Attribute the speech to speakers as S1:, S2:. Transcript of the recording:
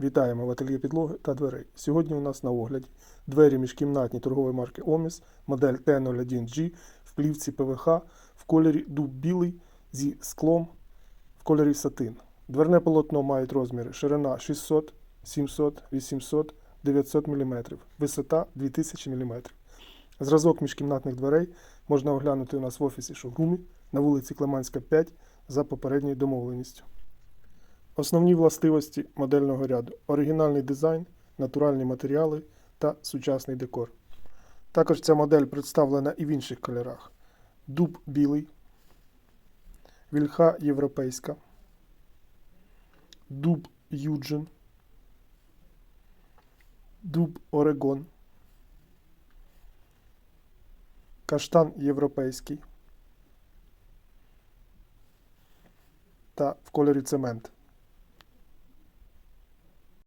S1: Вітаємо в ательє підлоги та дверей. Сьогодні у нас на огляді двері міжкімнатні торгової марки Оміс, модель T01G в плівці ПВХ в кольорі дуб білий зі склом в кольорі сатин. Дверне полотно має розміри ширина 600, 700, 800, 900 мм, висота 2000 мм. Зразок міжкімнатних дверей можна оглянути у нас в офісі шоурумі на вулиці Клеманська 5 за попередньою домовленістю. Основні властивості модельного ряду: оригінальний дизайн, натуральні матеріали та сучасний декор. Також ця модель представлена і в інших кольорах: дуб білий, вільха європейська, дуб Юджин, дуб Орегон, каштан європейський та в кольорі цемент.